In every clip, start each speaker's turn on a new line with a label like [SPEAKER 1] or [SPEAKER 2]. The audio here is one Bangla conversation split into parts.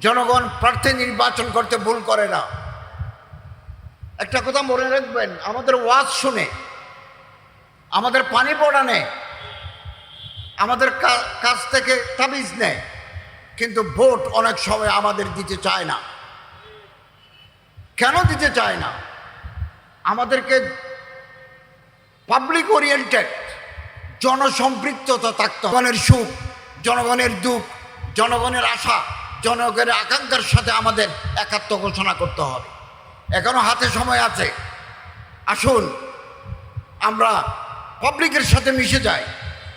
[SPEAKER 1] জনগণ প্রার্থী নির্বাচন করতে ভুল করে না। একটা কথা মনে রাখবেন, আমাদের ওয়াজ শুনে, আমাদের পানি পড়ানে, আমাদের কা- কাছ থেকে তাবিজ নেয়, কিন্তু ভোট অনেক সময় আমাদের দিতে চায় না। কেন দিতে চায় না? আমাদেরকে পাবলিক ওরিয়েন্টেড জনসম্পৃক্ততা থাকতে জনগণের সুখ, জনগণের দুঃখ, জনগণের আশা জনগণের আকাঙ্ক্ষার সাথে আমাদের একাত্ম ঘোষণা করতে হবে। এখনও হাতে সময় আছে। আসুন, আমরা পাবলিকের সাথে মিশে যাই।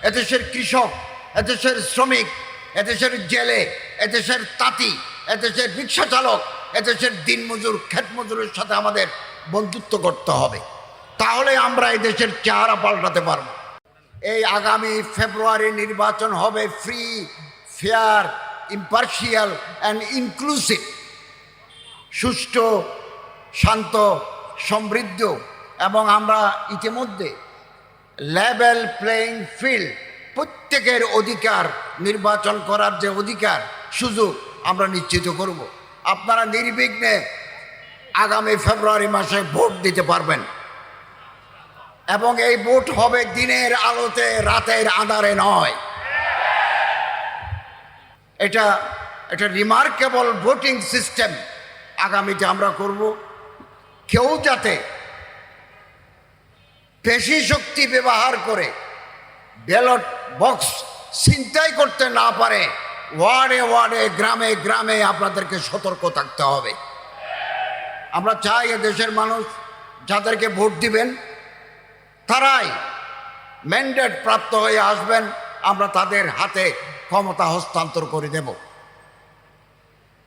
[SPEAKER 1] এদেশের কৃষক, এদেশের শ্রমিক, এদেশের জেলে, এদেশের তাঁতি, এদেশের রিক্সা চালক এদেশের দিনমজুর ক্ষেত মজুরের সাথে আমাদের বন্ধুত্ব করতে হবে। তাহলে আমরা এই দেশের চেহারা পাল্টাতে পারব। এই আগামী ফেব্রুয়ারি নির্বাচন হবে free fair impartial and inclusive সুষ্ঠু শান্ত সমৃদ্ধ এবং আমরা ইতিমধ্যে লেভেল প্লেইং ফিল্ড প্রত্যেকের অধিকার নির্বাচন করার যে অধিকার সুযোগ আমরা নিশ্চিত করব আপনারা নির্বিঘ্নে আগামী ফেব্রুয়ারি মাসে ভোট দিতে পারবেন এবং এই ভোট হবে দিনের আলোতে রাতের আধারে নয় এটা এটা রিমার্কেবল ভোটিং সিস্টেম আগামীতে আমরা করব। কেউ যাতে পেশি শক্তি ব্যবহার করে ব্যালট বক্স ছিনতাই করতে না পারে, ওয়ার্ডে ওয়ার্ডে, গ্রামে গ্রামে আপনাদেরকে সতর্ক থাকতে হবে। আমরা চাই দেশের মানুষ যাদেরকে ভোট দিবেন, তারাই ম্যান্ডেট প্রাপ্ত হয়ে আসবেন, আমরা তাদের হাতে ক্ষমতা হস্তান্তর করে দেব।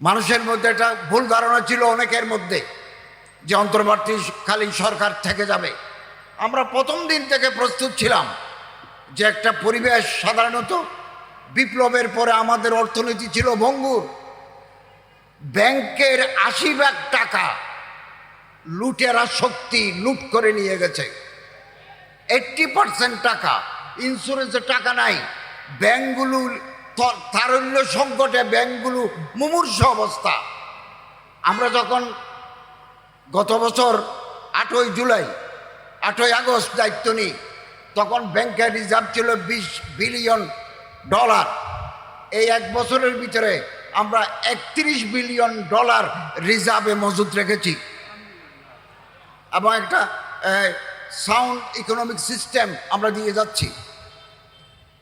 [SPEAKER 1] মানুষের মধ্যে একটা ভুল ধারণা ছিল অনেকের মধ্যে, যে অন্তর্বর্তীকালীন সরকার থেকে যাবে। আমরা প্রথম দিন থেকে প্রস্তুত ছিলাম যে একটা পরিবেশ সাধারণত বিপ্লবের পরে আমাদের অর্থনীতি ছিল ভঙ্গুর। ব্যাংকের আশি ভাগ টাকা লুটেরা শক্তি লুট করে নিয়ে গেছে। এইট্টি পার্সেন্ট টাকা ইন্স্যুরেন্সের টাকা নাই। ব্যাংকগুলো তারল্য সংকটে ব্যাংকগুলো মুমূর্ষ অবস্থা। আমরা যখন গত বছর আটই জুলাই, আটই আগস্ট দায়িত্ব নিই, তখন ব্যাংকের রিজার্ভ ছিল বিশ বিলিয়ন ডলার। এই এক বছরের ভিতরে আমরা একত্রিশ বিলিয়ন ডলার রিজার্ভে মজুদ রেখেছি। এবং একটা সাউন্ড ইকোনমিক সিস্টেম আমরা দিয়ে যাচ্ছি।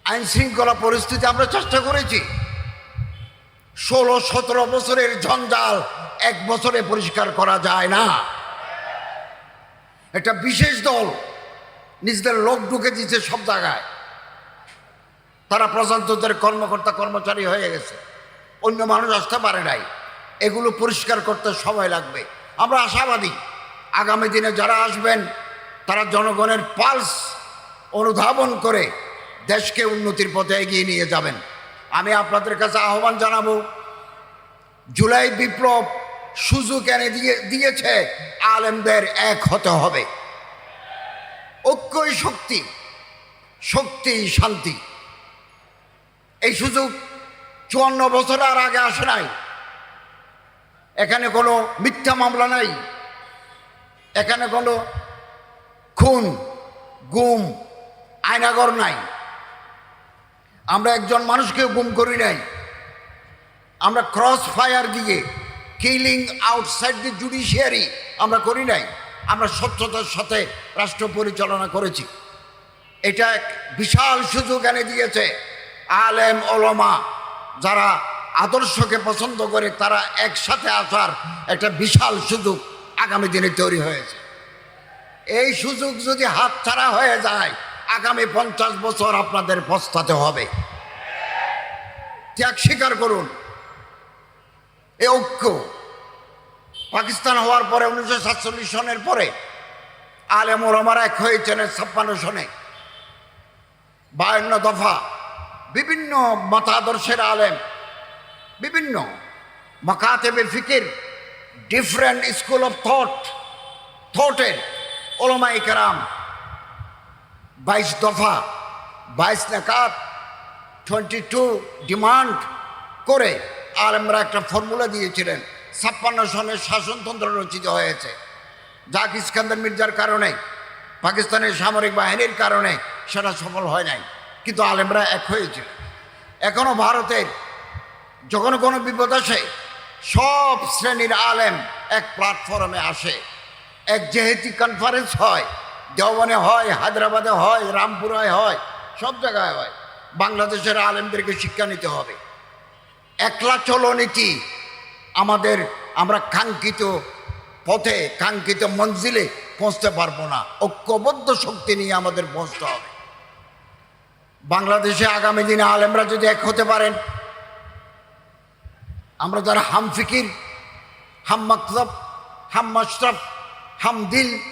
[SPEAKER 1] আইন শৃঙ্খলা পরিস্থিতি আমরা চেষ্টা করেছি। ষোলো সতেরো বছরের জঞ্জাল এক বছরে পরিষ্কার করা যায় না। একটা বিশেষ দল নিজেদের লোক ঢুকে দিচ্ছে সব জায়গায়। তারা প্রজাতন্ত্রের কর্মকর্তা, কর্মচারী হয়ে গেছে। অন্য মানুষ আসতে পারে নাই। এগুলো পরিষ্কার করতে সময় লাগবে। আমরা আশাবাদী, আগামী দিনে যারা আসবেন, তারা জনগণের পালস অনুধাবন করে দেশকে উন্নতির পথে এগিয়ে নিয়ে যাবেন। আমি আপনাদের কাছে আহ্বান জানাব, জুলাই বিপ্লব সুযোগ এনে দিয়ে, দিয়েছে, আলেমদের এক হতে হবে। ঐক্যই শক্তি শক্তি শান্তি। এই সুযোগ চুয়ান্ন বছর আর আগে আসে নাই। এখানে কোনো মিথ্যা মামলা নাই। এখানে কোনো খুন, গুম আয়নাগর নাই। আমরা একজন মানুষকে গুম করি নাই। আমরা ক্রস ফায়ার দিয়ে কিলিং আউটসাইড দি জুডিশিয়ারি আমরা করি নাই। আমরা স্বচ্ছতার সাথে রাষ্ট্র পরিচালনা করেছি। এটা এক বিশাল সুযোগ এনে দিয়েছে। আলেম, ওলমা যারা আদর্শকে পছন্দ করে, তারা একসাথে আসার একটা বিশাল সুযোগ আগামী দিনে তৈরি হয়েছে। এই সুযোগ যদি হাতছাড়া হয়ে যায় আগামী পঞ্চাশ বছর আপনাদের পস্তাতে হবে। ত্যাগ স্বীকার করুন। এ ঐক্য পাকিস্তান হওয়ার পরে, উনিশশো সাতচল্লিশ সনের পরে আলেম ওলামারা এক হয়েছেন ছাপ্পান্ন সনে। বায়ান্ন দফা বিভিন্ন মতাদর্শের আলেম, বিভিন্ন মকাতেবে ফিকির ডিফারেন্ট স্কুল অফ থট থটের ওলমাই কারাম বাইশ দফা, বাইশ নাকাত টোয়েন্টি টু ডিমান্ড করে আলেমরা একটা ফর্মুলা দিয়েছিলেন। ছাপ্পান্ন সনের শাসনতন্ত্র রচিত হয়েছে। জাক ইস্কান্দার মির্জার কারণে, পাকিস্তানের সামরিক বাহিনীর কারণে সেটা সফল হয় নাই। কিন্তু আলেমরা এক হয়েছিল। এখনও ভারতের যখন কোনো বিপদ আসে, সব শ্রেণির আলেম এক প্ল্যাটফর্মে আসে। এক যেহেতু কনফারেন্স হয় দেওয়ানে হয়, হায়দ্রাবাদে হয়, রামপুরায় হয়, সব জায়গায় হয়। বাংলাদেশের আলেমদেরকে শিক্ষা নিতে হবে। একলা চলনীতি আমাদের আমরা কাঙ্ক্ষিত পথে, কাঙ্ক্ষিত মঞ্জিলে পৌঁছতে পারব না। ঐক্যবদ্ধ শক্তি নিয়ে আমাদের পৌঁছতে হবে। বাংলাদেশে আগামী দিনে আলেমরা যদি এক হতে পারেন, আমরা যারা হাম ফিকির, হাম মকলব হাম মশরফ, হাম দিল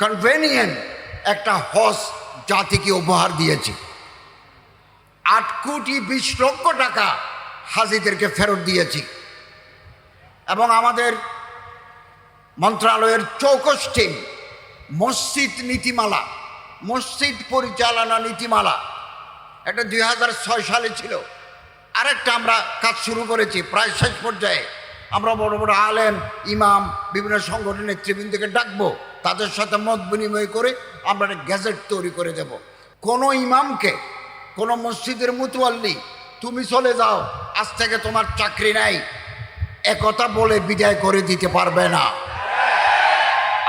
[SPEAKER 1] কনভেনিয়েন্ট একটা হজ জাতিকে উপহার দিয়েছি। আট কোটি বিশ লক্ষ টাকা হাজিদেরকে ফেরত দিয়েছি। এবং আমাদের মন্ত্রণালয়ের চৌকস টিম মসজিদ নীতিমালা, মসজিদ পরিচালনা নীতিমালা, এটা দুই ছয় সালে ছিল। আরেকটা আমরা কাজ শুরু করেছি, প্রায় শেষ পর্যায়ে। আমরা বড় বড় আলেম, ইমাম, বিভিন্ন সংগঠনের নেতৃবৃন্দকে ডাকবো। তাদের সাথে মত বিনিময় করে আমরা একটা গ্যাজেট তৈরি করে দেব। কোনো ইমামকে, কোনো মসজিদের মুতুয়াল্লি তুমি চলে যাও, আজ থেকে তোমার চাকরি নাই। একথা বলে বিদায় করে দিতে পারবে না।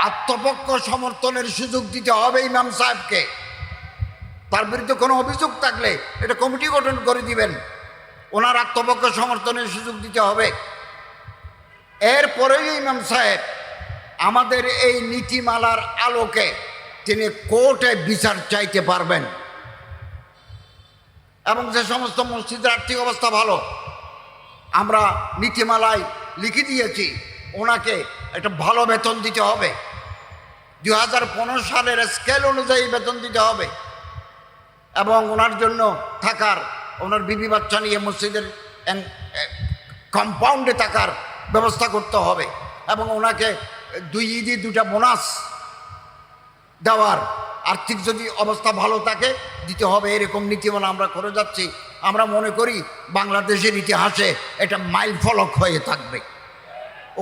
[SPEAKER 1] আত্মপক্ষ সমর্থনের সুযোগ দিতে হবে ইমাম সাহেবকে। তার বিরুদ্ধে কোনো অভিযোগ থাকলে এটা কমিটি গঠন করে দিবেন। ওনার আত্মপক্ষ সমর্থনের সুযোগ দিতে হবে। এরপরেই ইমাম সাহেব আমাদের এই নীতিমালার আলোকে তিনি কোর্টে বিচার চাইতে পারবেন। এবং যে সমস্ত মসজিদের আর্থিক অবস্থা ভালো, আমরা নীতিমালায় লিখে দিয়েছি, ওনাকে একটা ভালো বেতন দিতে হবে। দু হাজার পনেরো সালের স্কেল অনুযায়ী বেতন দিতে হবে। এবং ওনার জন্য থাকার, ওনার বিবি বাচ্চা নিয়ে মসজিদের কম্পাউন্ডে থাকার ব্যবস্থা করতে হবে। এবং ওনাকে দুই ঈদই দুটা বোনাস দেওয়ার আর্থিক যদি অবস্থা ভালো থাকে, দিতে হবে এরকম নীতিমালা আমরা করে যাচ্ছি। আমরা মনে করি বাংলাদেশের ইতিহাসে এটা মাইল ফলক হয়ে থাকবে।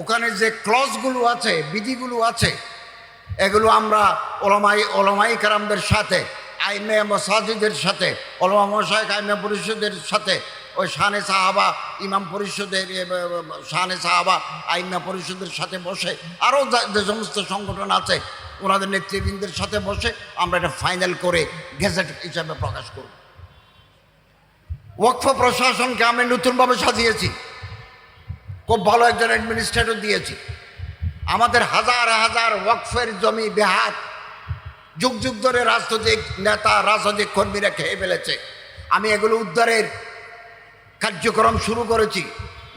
[SPEAKER 1] ওখানে যে ক্লসগুলো আছে, বিধিগুলো আছে, এগুলো আমরা ওলামাই ওলামাই কারামদের সাথে আইমে মসাজিদের সাথে, ওলামা মশাইক আইমে পরিষদের সাথে ওই শানে সাহাবা, ইমাম পরিষদের শানে সাহাবা, আইমা পরিষদের সাথে বসে আরও যে সমস্ত সংগঠন আছে, ওনাদের নেতৃবৃন্দের সাথে বসে আমরা এটা ফাইনাল করে গেজেট হিসাবে প্রকাশ করব। ওয়াকফ প্রশাসনকে আমি নতুনভাবে সাজিয়েছি। খুব ভালো একজন অ্যাডমিনিস্ট্রেটর দিয়েছি। আমাদের হাজার হাজার ওয়াকফের জমি বেহাত। যুগ যুগ ধরে রাজনৈতিক নেতা রাজনৈতিক কর্মীরা খেয়ে ফেলেছে। আমি এগুলো উদ্ধারের কার্যক্রম শুরু করেছি।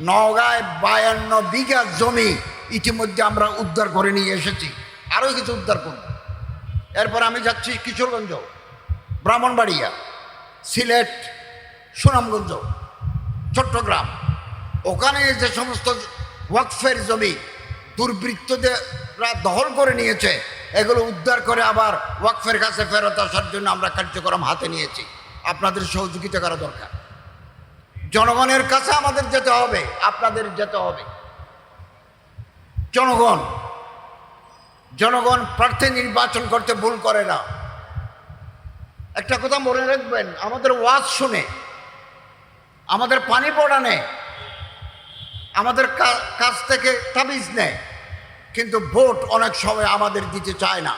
[SPEAKER 1] নওগাঁয় বায়ান্ন বিঘা জমি ইতিমধ্যে আমরা উদ্ধার করে নিয়ে এসেছি। আরও কিছু উদ্ধার করব। এরপর আমি যাচ্ছি কিশোরগঞ্জ, ব্রাহ্মণবাড়িয়া, সিলেট, সুনামগঞ্জ, চট্টগ্রাম। ওখানে যে সমস্ত ওয়াকফের জমি দুর্বৃত্তদেররা দখল করে নিয়েছে, এগুলো উদ্ধার করে আবার ওয়াকফের কাছে ফেরত আসার জন্য আমরা কার্যক্রম হাতে নিয়েছি। আপনাদের সহযোগিতা করা দরকার। জনগণের কাছে আমাদের যেতে হবে, আপনাদের যেতে হবে। জনগণ জনগণ প্রার্থী নির্বাচন করতে ভুল করে না। একটা কথা মনে রাখবেন, আমাদের ওয়াজ শুনে, আমাদের পানি পড়ানে, আমাদের কা- কাছ থেকে তাবিজ নেয়, কিন্তু ভোট অনেক সময় আমাদের দিতে চায় না।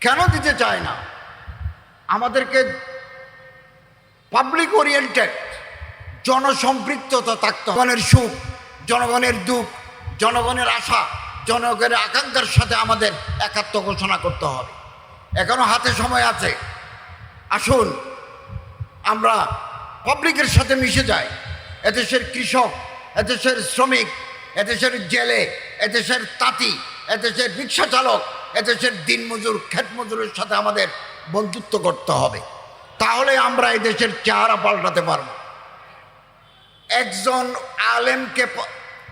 [SPEAKER 1] কেন দিতে চায় না? আমাদেরকে পাবলিক ওরিয়েন্টেড জনসম্পৃক্ততা থাকতে। জনগণের সুখ, জনগণের দুঃখ, জনগণের আশা, জনগণের আকাঙ্ক্ষার সাথে আমাদের একাত্ম ঘোষণা করতে হবে। এখনও হাতে সময় আছে। আসুন, আমরা পাবলিকের সাথে মিশে যাই। এদেশের কৃষক, এদেশের শ্রমিক, এদেশের জেলে, এদেশের তাঁতি, এদেশের রিক্সা চালক, এদেশের দিনমজুর ক্ষেত মজুরের সাথে আমাদের বন্ধুত্ব করতে হবে। তাহলে আমরা এই দেশের চেহারা পাল্টাতে পারব। একজন আলেমকে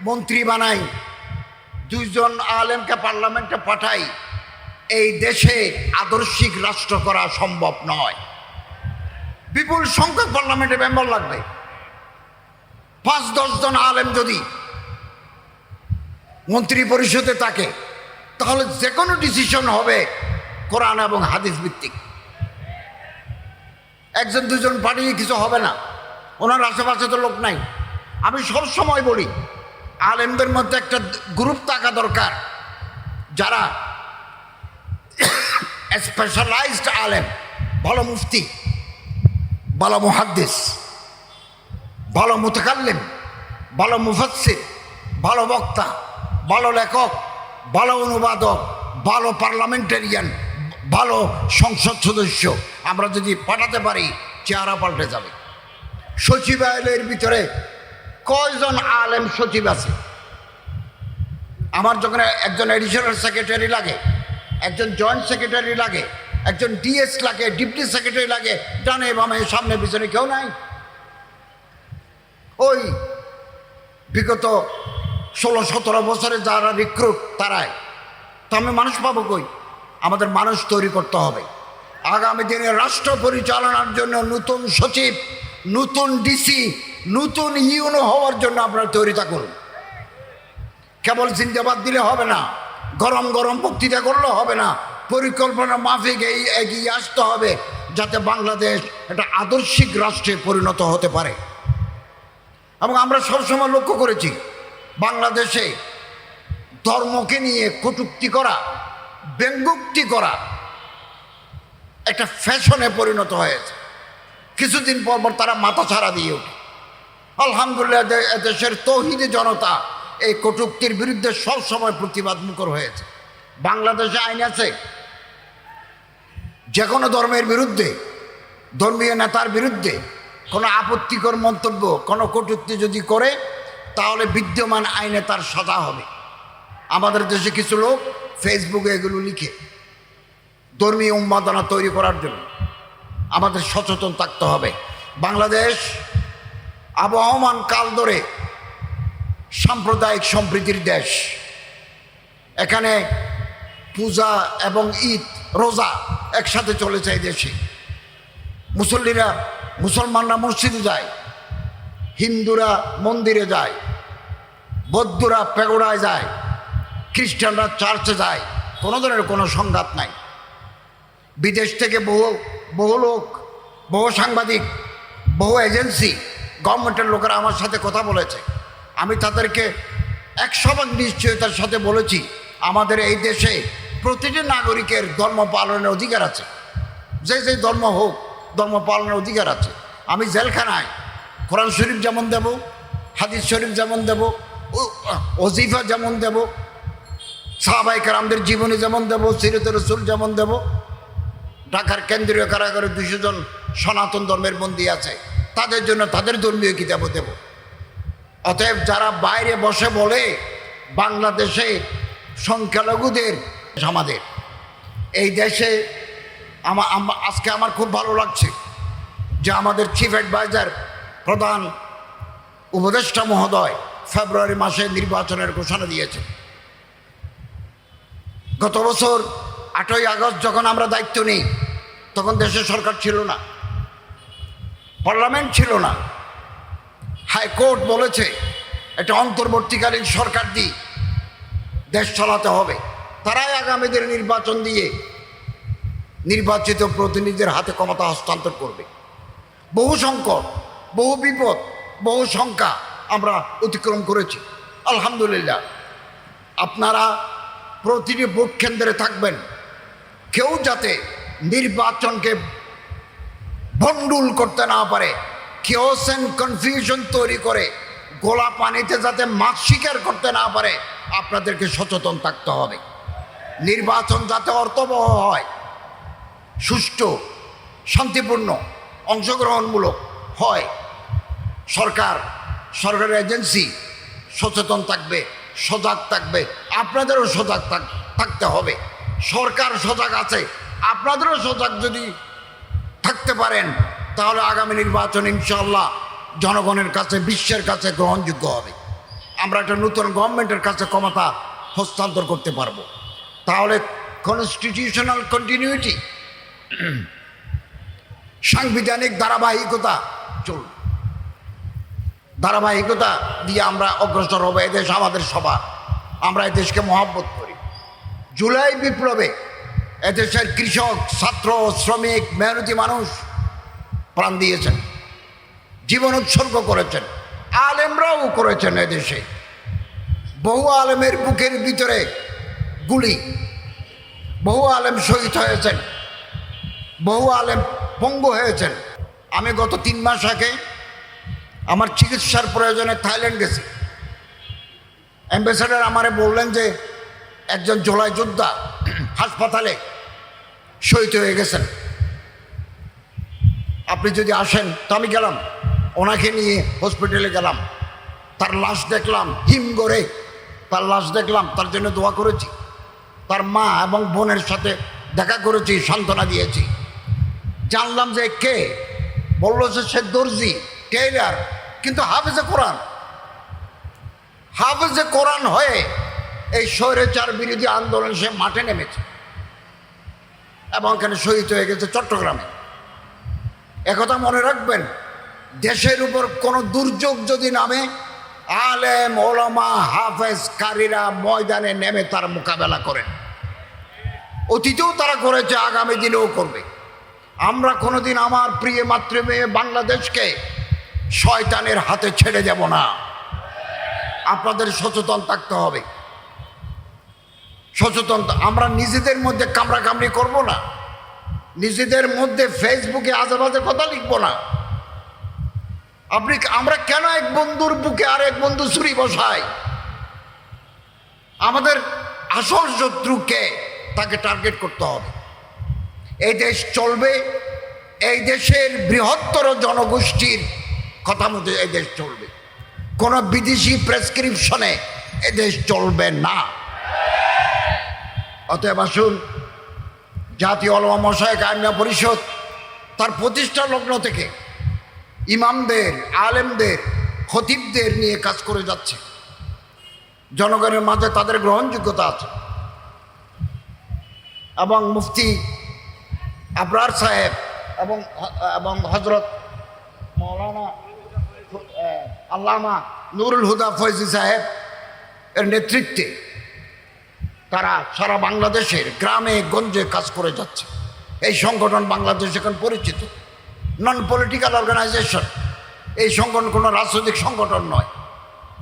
[SPEAKER 1] মন্ত্রী বানাই, দুইজন আলেমকে পার্লামেন্টে পাঠাই, এই দেশে আদর্শিক রাষ্ট্র করা সম্ভব নয়। বিপুল সংখ্যক পার্লামেন্টে মেম্বার লাগবে। পাঁচ দশজন আলেম যদি মন্ত্রী পরিষদে থাকে, তাহলে যে কোনো ডিসিশন হবে কোরআন এবং হাদিস ভিত্তিক। একজন, দুজন পাঠিয়ে কিছু হবে না। ওনার আশেপাশে তো লোক নাই। আমি সবসময় বলি, আলেমদের মধ্যে একটা গ্রুপ থাকা দরকার, যারা স্পেশালাইজড আলেম, ভালো মুফতি, ভালো মুহাদ্দিস, ভালো মুতাকাল্লিম, ভালো মুফাসসির, ভালো বক্তা, ভালো লেখক, ভালো অনুবাদক, ভালো পার্লামেন্টারিয়ান ভালো সংসদ সদস্য, আমরা যদি পাঠাতে পারি, চেহারা পাল্টে যাবে। সচিবালয়ের ভিতরে কয়জন আলেম সচিব আছে? আমার যখন একজন এডিশনাল সেক্রেটারি লাগে, একজন জয়েন্ট সেক্রেটারি লাগে, একজন ডিএস লাগে ডিপটি সেক্রেটারি লাগে, ডানে বামে, সামনে পিছনে কেউ নাই। ওই বিগত ষোলো সতেরো বছরে যারা রিক্রুট তারাই। তো আমি মানুষ পাবো কই? আমাদের মানুষ তৈরি করতে হবে। আগামী দিনে রাষ্ট্র পরিচালনার জন্য নতুন সচিব, নতুন ডিসি নতুন ইউনো হওয়ার জন্য আপনারা তৈরি থাকুন। কেবল জিন্দাবাদ দিলে হবে না, গরম গরম বক্তৃতা করলে হবে না, পরিকল্পনা মাফিক এই এগিয়ে আসতে হবে যাতে বাংলাদেশ একটা আদর্শিক রাষ্ট্রে পরিণত হতে পারে। এবং আমরা সবসময় লক্ষ্য করেছি, বাংলাদেশে ধর্মকে নিয়ে কটুক্তি করা ব্যঙ্গুক্তি করা একটা ফ্যাশনে পরিণত হয়েছে। কিছুদিন পর পর তারা মাথা ছাড়া দিয়ে ওঠে। আলহামদুলিল্লাহ দেশের তৌহিদি জনতা এই কটুক্তির বিরুদ্ধে সব সময় প্রতিবাদ মুখর হয়েছে। বাংলাদেশে আইন আছে যে কোনো ধর্মের বিরুদ্ধে, ধর্মীয় নেতার বিরুদ্ধে কোনো আপত্তিকর মন্তব্য, কোনো কটুক্তি যদি করে, তাহলে বিদ্যমান আইনে তার সাজা হবে। আমাদের দেশে কিছু লোক ফেসবুকে এগুলো লিখে ধর্মীয় উন্মাদনা তৈরি করার জন্য আমাদের সচেতন থাকতে হবে। বাংলাদেশ আবহমান কাল ধরে সাম্প্রদায়িক সম্প্রীতির দেশ। এখানে পূজা এবং ঈদ, রোজা একসাথে চলেছে এই দেশে। মুসল্লিরা, মুসলমানরা মসজিদে যায়, হিন্দুরা মন্দিরে যায়, বৌদ্ধরা পেগোড়ায় যায় খ্রিস্টানরা চার্চে যায় কোনো ধরনের কোনো সংঘাত নাই। বিদেশ থেকে বহু বহু লোক, বহু সাংবাদিক, বহু এজেন্সি, গভর্নমেন্টের লোকেরা আমার সাথে কথা বলেছে। আমি তাদেরকে একশো ভাগ নিশ্চয়তার সাথে বলেছি, আমাদের এই দেশে প্রতিটি নাগরিকের ধর্ম পালনের অধিকার আছে। যে যে ধর্ম হোক, ধর্ম পালনের অধিকার আছে। আমি জেলখানায় কোরআন শরীফ যেমন দেব, হাদিস শরীফ যেমন দেব ওজিফা যেমন দেব সাহাবাই কারামদের জীবনী যেমন দেব, সিরত রসুল যেমন দেব, ঢাকার কেন্দ্রীয় কারাগারে দুশো জন সনাতন ধর্মের বন্দী আছে, তাদের জন্য তাদের ধর্মীয় কিতাব দেব। অতএব যারা বাইরে বসে বলে, বাংলাদেশে সংখ্যালঘুদের আমাদের। এই দেশে আমা, আমা- আজকে আমার খুব ভালো লাগছে যে আমাদের চিফ অ্যাডভাইজার প্রধান উপদেষ্টা মহোদয় ফেব্রুয়ারি মাসে নির্বাচনের ঘোষণা দিয়েছে গত বছর আটই আগস্ট যখন আমরা দায়িত্ব নিই, তখন দেশের সরকার ছিল না। পার্লামেন্ট ছিল না। হাইকোর্ট বলেছে এটা অন্তর্বর্তীকালীন সরকার দিয়ে দেশ চালাতে হবে। তারাই আগামীদের নির্বাচন দিয়ে নির্বাচিত প্রতিনিধিদের হাতে ক্ষমতা হস্তান্তর করবে। বহু সংকট, বহু বিপদ, বহু সংখ্যা আমরা অতিক্রম করেছি। আলহামদুলিল্লাহ। আপনারা প্রতিটি ভোট কেন্দ্রে থাকবেন। কেউ যাতে নির্বাচনকে ভণ্ডুল করতে না পারে কেওসেন কনফিউশন তৈরি করে, গোলা পানিতে যাতে মাছ শিকার করতে না পারে, আপনাদেরকে সচেতন থাকতে হবে। নির্বাচন যাতে অর্থবহ হয়, সুষ্ঠু, শান্তিপূর্ণ, অংশগ্রহণমূলক হয়, সরকার সরকারি এজেন্সি সচেতন থাকবে। সজাগ থাকবে, আপনাদেরও সজাগ থাক- থাকতে হবে। সরকার সজাগ আছে, আপনাদেরও সজাগ যদি থাকতে পারেন, তাহলে আগামী নির্বাচন ইনশাল্লাহ জনগণের কাছে, বিশ্বের কাছে গ্রহণযোগ্য হবে। আমরা একটা নতুন গভর্নমেন্টের কাছে ক্ষমতা হস্তান্তর করতে পারব। তাহলে কনস্টিটিউশনাল কন্টিনিউটি সাংবিধানিক ধারাবাহিকতা চলবে। ধারাবাহিকতা দিয়ে আমরা অগ্রসর হব এদেশ আমাদের সবার আমরা এদেশকে মহব্বত করি। জুলাই বিপ্লবে এদেশের কৃষক, ছাত্র, শ্রমিক, মেহনতি মানুষ প্রাণ দিয়েছেন। জীবন উৎসর্গ করেছেন। আলেমরাও করেছেন এদেশে বহু আলেমের বুকের ভিতরে গুলি। বহু আলেম শহীদ হয়েছেন। বহু আলেম পঙ্গু হয়েছেন। আমি গত তিন মাস আগে আমার চিকিৎসার প্রয়োজনে থাইল্যান্ড গেছি। অ্যাম্বাসেডার আমারে বললেন যে, একজন জোলাই যোদ্ধা হাসপাতালে শহীদ হয়ে গেছেন। আপনি যদি আসেন, তো আমি গেলাম। ওনাকে নিয়ে হসপিটালে গেলাম। তার লাশ দেখলাম, হিম করে তার লাশ দেখলাম, তার জন্য দোয়া করেছি। তার মা এবং বোনের সাথে দেখা করেছি, সান্ত্বনা দিয়েছি। জানলাম যে কে? বলল যে সে দর্জি, টেইলার। কিন্তু হাফেজে কোরআন হাফেজে কোরআন হয়ে এই স্বৈরাচার বিরোধী আন্দোলন সে মাঠে নেমেছে। এবং এখানে শহীদ হয়ে গেছে চট্টগ্রামে। একথা মনে রাখবেন, দেশের উপর কোনো দুর্যোগ যদি নামে, আলেম, ওলামা, হাফেজ কারীরা ময়দানে নেমে তার মোকাবেলা করেন। অতীতেও তারা করেছে, আগামী দিনেও করবে। আমরা কোনোদিন আমার প্রিয় মাতৃমেয়ে বাংলাদেশকে শয়তানের হাতে ছেড়ে যাব না। আপনাদের সচেতন থাকতে হবে। সচেতন আমরা নিজেদের মধ্যে কামড়াকামড়ি করব না। নিজেদের মধ্যে ফেসবুকে আজে বাজে কথা লিখব না। আপনি আমরা কেন এক বন্ধুর বুকে আর এক বন্ধু ছুরি বসাই? আমাদের আসল শত্রুকে তাকে টার্গেট করতে হবে। এই দেশ চলবে। এই দেশের বৃহত্তর জনগোষ্ঠীর কথা মতো এদেশ চলবে। কোনো বিদেশি প্রেসক্রিপশনে এদেশ চলবে না। অতএব আসুন, জাতীয় অলমা মশাই কায়না পরিষদ, তার প্রতিষ্ঠা লগ্ন থেকে ইমামদের, আলেমদের, খতিবদের নিয়ে কাজ করে যাচ্ছে। জনগণের মাঝে তাদের গ্রহণযোগ্যতা আছে। এবং মুফতি আবরার সাহেব এবং এবং হজরত মৌলানা আল্লামা নুরুল হুদা ফৈজি সাহেব এর নেতৃত্বে তারা সারা বাংলাদেশের গ্রামে, গঞ্জে কাজ করে যাচ্ছে। এই সংগঠন বাংলাদেশ এখন পরিচিত। নন পলিটিক্যাল অর্গানাইজেশন এই সংগঠন কোনো রাজনৈতিক সংগঠন নয়।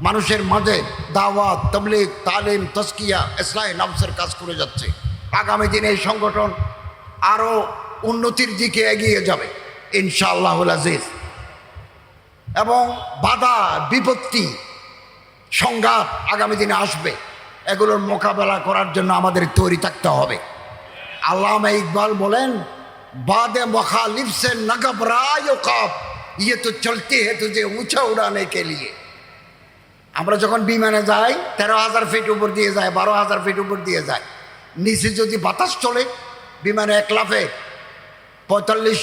[SPEAKER 1] মানুষের মাঝে দাওয়াত, তবলিগ, তালিম তস্কিয়া ইসলাই নামসের কাজ করে যাচ্ছে। আগামী দিনে এই সংগঠন আরও উন্নতির দিকে এগিয়ে যাবে। ইনশাআল্লাহ আজিজ। এবং বাধা, বিপত্তি, সংঘাত আগামী দিনে আসবে। এগুলোর মোকাবেলা করার জন্য আমাদের তৈরি থাকতে হবে। আল্লামা ইকবাল বলেন, বাদে মখালিফ সে নগব রায় কাপ ইয়ে তো চলতে হে যে উঁচা উড়ানে কে লিয়ে। আমরা যখন বিমানে যাই, তেরো হাজার ফিট উপর দিয়ে যায়, বারো হাজার ফিট উপর দিয়ে যায়। নিচে যদি বাতাস চলে, বিমানে এক লাফে পঁয়তাল্লিশ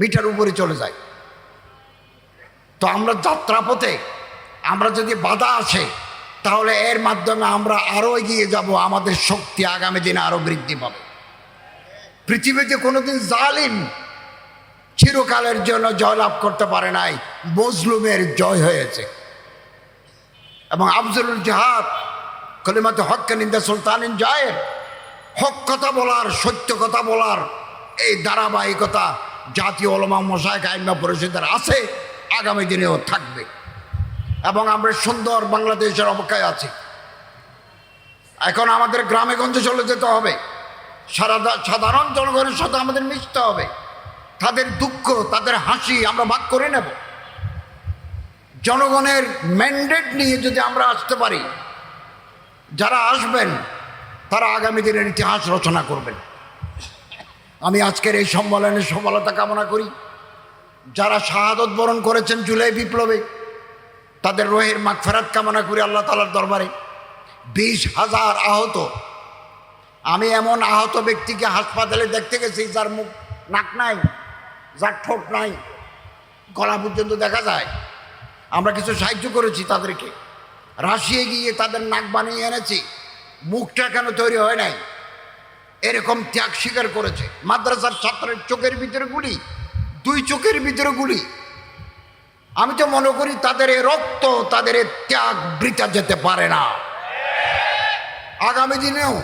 [SPEAKER 1] মিটার উপরে চলে যায়। তো আমরা যাত্রাপথে, আমরা যদি বাধা আসে, তাহলে এর মাধ্যমে আমরা আরও এগিয়ে যাব, আমাদের শক্তি আগামী দিনে আরও বৃদ্ধি পাবে। পৃথিবীতে কোনোদিন জালিম, চিরকালের জন্য জয়লাভ করতে পারে নাই, মজলুমের জয় হয়েছে। এবং আফজলুল জাহাদ, কলিমাতে হককে নিন্দা সুলতানিন জয়ের হক কথা বলার, সত্য কথা বলার এই ধারাবাহিকতা জাতীয় ওলমা মশায় আইনমা পরিষদের আছে। আগামী দিনেও থাকবে। এবং আমরা সুন্দর বাংলাদেশের অপেক্ষায় আছি। এখন আমাদের গ্রামে গঞ্জে চলে যেতে হবে। সারা সাধারণ জনগণের সাথে আমাদের মিশতে হবে। তাদের দুঃখ, তাদের হাসি আমরা ভাগ করে নেব। জনগণের ম্যান্ডেট নিয়ে যদি আমরা আসতে পারি, যারা আসবেন, তারা আগামী দিনের ইতিহাস রচনা করবেন। আমি আজকের এই সম্মেলনের সফলতা কামনা করি। যারা শাহাদত বরণ করেছেন জুলাই বিপ্লবে, তাদের রোহের মাগফেরাত কামনা করি আল্লাহ তালার দরবারে। বিশ হাজার আহত। আমি এমন আহত ব্যক্তিকে হাসপাতালে দেখতে গেছি যার মুখ নাক নাই, যার ঠোঁট নাই, গলা পর্যন্ত দেখা যায়। আমরা কিছু সাহায্য করেছি তাদেরকে। রাশিয়ে গিয়ে তাদের নাক বানিয়ে এনেছি। মুখটা কেন তৈরি হয় নাই? এরকম ত্যাগ স্বীকার করেছে। মাদ্রাসার ছাত্রের চোখের ভিতরে গুলি। দুই চোখের ভিতরে গুলি। আমি তো মনে করি তাদের রক্ত, তাদের ত্যাগ বৃথা যেতে পারে না। আগামী দিনেও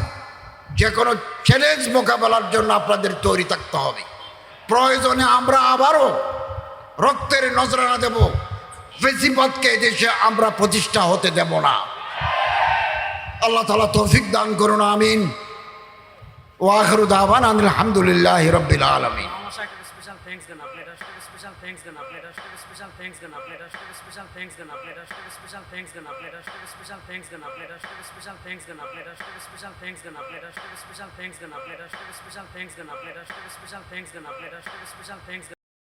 [SPEAKER 1] যে কোনো চ্যালেঞ্জ মোকাবেলার জন্য আপনাদের তৈরি থাকতে হবে। প্রয়োজনে আমরা আবারও রক্তের নজরানা দেব। ফেসিবাদকে দেশে আমরা প্রতিষ্ঠা হতে দেব না। আল্লাহ তালা তৌফিক দান করুন, আমিন। ওয়াখরু দাওয়ান আলহামদুলিল্লাহ রব্বিল আলমিন।
[SPEAKER 2] আমার সাথে স্পেশাল থ্যাঙ্কস দেন আপনি এটা স্পেশাল থ্যাঙ্কস দেন আপনি এটা স্পেশাল থ্যাঙ্কস দেন আপনি এটা স্পেশাল থ্যাঙ্কস দেন আপনি এটা স্পেশাল থ্যাঙ্কস দেন আপনি এটা স্পেশাল থ্যাঙ্কস দেন আপনি এটা স্পেশাল থ্যাঙ্কস দেন আপনি এটা স্পেশাল থ্যাঙ্কস দেন আপনি এটা স্পেশাল থ্যাঙ্কস দেন আপনি এটা স্পেশাল থ্যাঙ্কস দেন আপনি এটা স্পেশাল থ্যাঙ্কস দেন আপনি এটা স্পেশাল থ্যাঙ্কস দেন